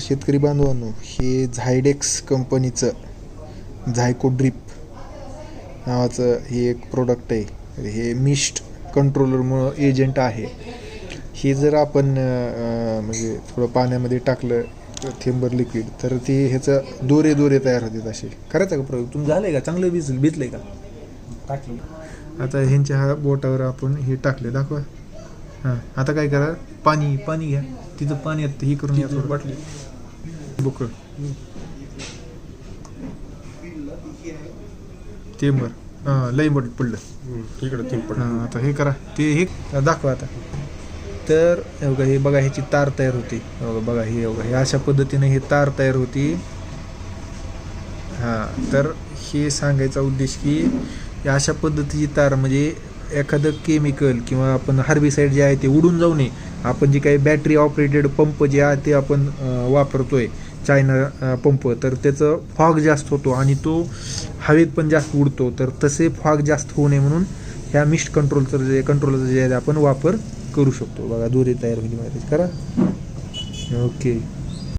शेतकरी बांधवांनो हे झायडेक्स कंपनीचं झायको ड्रिप नावाचं हे एक प्रोडक्ट आहे. हे मिस्ट कंट्रोलरमुळं एजंट आहे. हे जर आपण म्हणजे थोडं पाण्यामध्ये टाकलं थेंबर लिक्विड तर ते ह्याचं दोरे दोरे तयार होतात असे. करायचं का प्रयोग? तुम्ही झालंय का? चांगलं भिज भिजलंय का? टाकलं. आता ह्यांच्या हा बोटावर आपण हे टाकले. दाखवा. हां. आता काय करा? पाणी पाणी घ्या. तिथं पाणी येतं हे करून या थोडं. बाटली. बुकळ ते बर हां लई बट पडलं इकडे तीन पट हां आता हे करा. ते हे दाखवा आता. तर बघा हे बघा ह्याची तार तयार होती. बघा हे बघा हे अशा पद्धतीने हे तार तयार होती. हां तर हे सांगायचा उद्देश की या अशा पद्धतीची तार म्हणजे एखादं केमिकल किंवा आपण हार्बिसाईड जे आहे ते उडून जाऊ नये. आपण जे काही बॅटरी ऑपरेटेड पंप जे आहे ते आपण वापरतो वापरतोय चायना पंप तर त्याचं फॉग जास्त होतो आणि तो हवेत पण जास्त उडतो. तर तसे फॉग जास्त होऊ नये म्हणून ह्या मिस्ट कंट्रोलचं जे कंट्रोलचं जे आहे ते आपण वापर करू शकतो. बघा दोरी तयार होईल. माहिती करा. ओके.